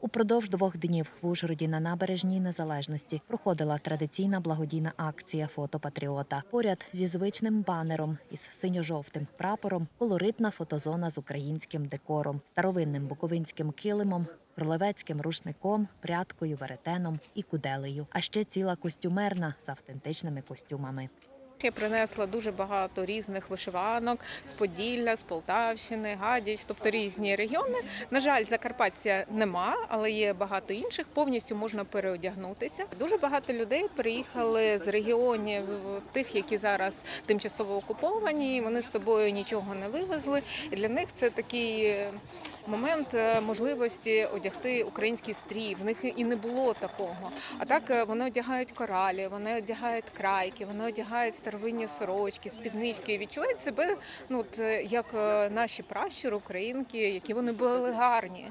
Упродовж двох днів в Ужгороді на набережній незалежності проходила традиційна благодійна акція фотопатріота. Поряд зі звичним банером із синьо-жовтим прапором колоритна фотозона з українським декором, старовинним буковинським килимом. Кролевецьким рушником, прядкою, веретеном і куделею, а ще ціла костюмерна з автентичними костюмами. Я принесла дуже багато різних вишиванок з Поділля, з Полтавщини, Гадяч, тобто різні регіони. На жаль, Закарпаття нема, але є багато інших. Повністю можна переодягнутися. Дуже багато людей приїхали з регіонів тих, які зараз тимчасово окуповані. Вони з собою нічого не вивезли. І для них це такий момент е, можливості одягти український стрій. В них і не було такого. А так е, вони одягають коралі, вони одягають крайки, вони одягають старовинні сорочки, спіднички і відчувають себе ну от, е, як наші пращури, українки, які вони були гарні.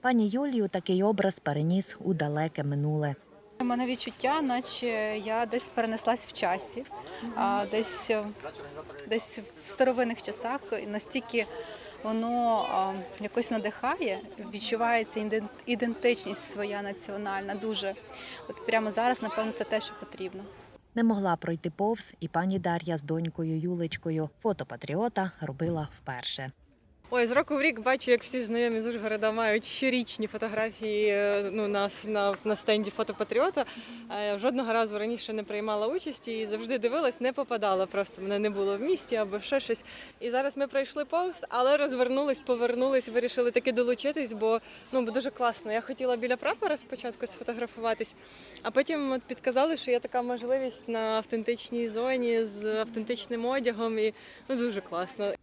Пані Юлію такий образ переніс у далеке минуле. У мене відчуття, наче я десь перенеслась в часі, а десь, десь в старовинних часах настільки воно якось надихає, відчувається ідентичність своя національна. Дуже от прямо зараз, напевно, це те, що потрібно. Не могла пройти повз і пані Дар'я з донькою Юлечкою. Фотопатріота робила вперше. Ой, з року в рік бачу, як всі знайомі з Ужгорода мають щорічні фотографії е, ну, на, на, на стенді фотопатріота. Жодного разу раніше не приймала участь і завжди дивилась, не попадала. Просто мене не було в місті або ще щось. І зараз ми пройшли повз, але розвернулись, повернулись, вирішили таки долучитись, бо ну бо дуже класно. Я хотіла біля прапора спочатку сфотографуватись, а потім от підказали, що є така можливість на автентичній зоні з автентичним одягом, і ну дуже класно.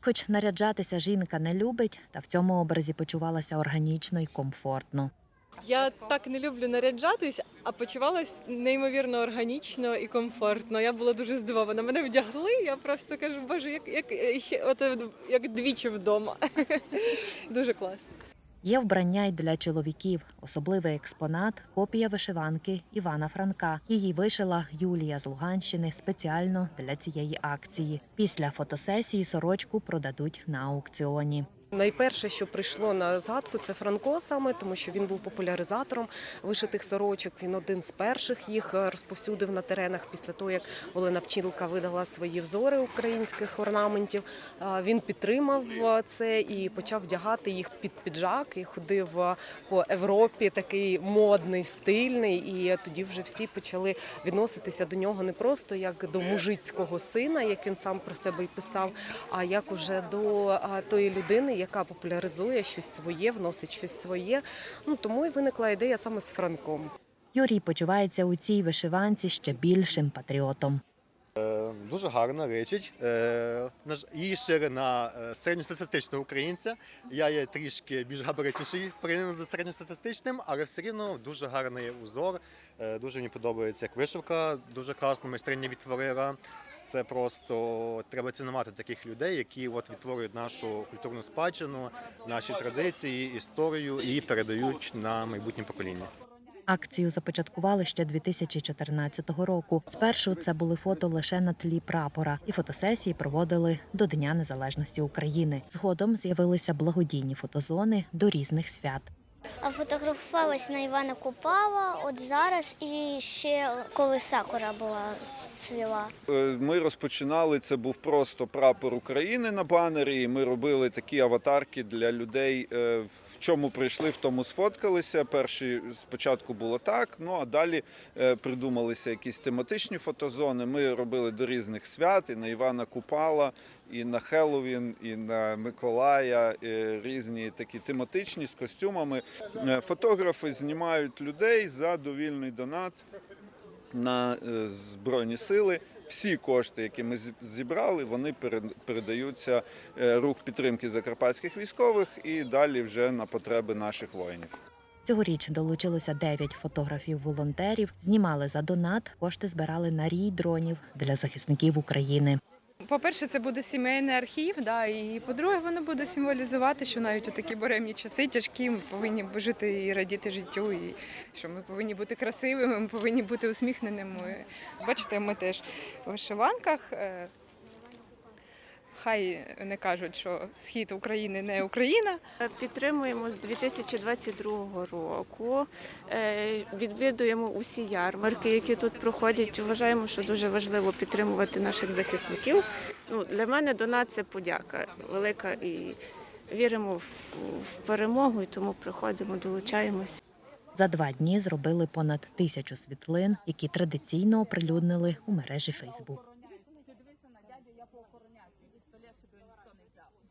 Хоч наряджатися жінка не любить, та в цьому образі почувалася органічно й комфортно. Я так не люблю наряджатись, а почувалась неймовірно органічно і комфортно. Я була дуже здивована. Мене вдягли. Я просто кажу, боже, як, як, е, от, е, як двічі вдома. Дуже класно. Є вбрання й для чоловіків. Особливий експонат копія вишиванки Івана Франка. Її вишила Юлія з Луганщини спеціально для цієї акції. Після фотосесії сорочку продадуть на аукціоні. Найперше, що прийшло на згадку, це Франко саме, тому що він був популяризатором вишитих сорочок. Він один з перших їх розповсюдив на теренах після того, як Олена Пчілка видала свої взори українських орнаментів. Він підтримав це і почав вдягати їх під піджак і ходив по Європі такий модний, стильний. І тоді вже всі почали відноситися до нього не просто як до мужицького сина, як він сам про себе і писав, а як уже до тої людини, яка популяризує щось своє, вносить щось своє. Ну тому і виникла ідея саме з Франком. Юрій почувається у цій вишиванці ще більшим патріотом. Е, Дуже гарно речить. Е, на ж- Її ширина е, середньостатистичного українця. Я є трішки більш габаритніший порівняно з середньостатистичним, але все рівно дуже гарний узор. Дуже мені подобається як вишивка, дуже класно майстриня відтворила. Це просто треба цінувати таких людей, які от відтворюють нашу культурну спадщину, наші традиції, історію і передають на майбутнє покоління. Акцію започаткували ще 2014 року. Спершу це були фото лише на тлі прапора, і фотосесії проводили до Дня Незалежності України. Згодом з'явилися благодійні фотозони до різних свят. А фотографувалась на Івана Купала, от зараз і ще коли Сакура була свіла. Е, Ми розпочинали. Це був просто прапор України на банері. і Ми робили такі аватарки для людей. е, В чому прийшли, в тому сфоткалися. Перші спочатку було так. Ну а далі е, придумалися якісь тематичні фотозони. Ми робили до різних свят і на Івана Купала, і на Хеллоуін, і на Миколая. е, Різні такі тематичні з костюмами. Е, Фотографи знімають людей за довільний донат на е, Збройні сили. Всі кошти, які ми зібрали, вони передаються е, рух підтримки закарпатських військових і далі вже на потреби наших воїнів. Цьогоріч долучилося 9 фотографів-волонтерів. Знімали за донат. Кошти збирали на рій дронів для захисників України. По-перше, це буде сімейний архів, да, і по-друге, воно буде символізувати, що навіть у такі буремні часи тяжкі ми повинні жити і радіти життю, і що ми повинні бути красивими, ми повинні бути усміхненими. Бачите, ми теж в вишиванках. Е, Хай не кажуть, що схід України не Україна. Підтримуємо з 2022 року. Е, Відвідуємо усі ярмарки, які тут проходять. Вважаємо, що дуже важливо підтримувати наших захисників. Ну, для мене донат це подяка велика і віримо в, в перемогу, і тому приходимо, долучаємось. За два дні зробили понад тисячу світлин, які традиційно оприлюднили у мережі Фейсбук.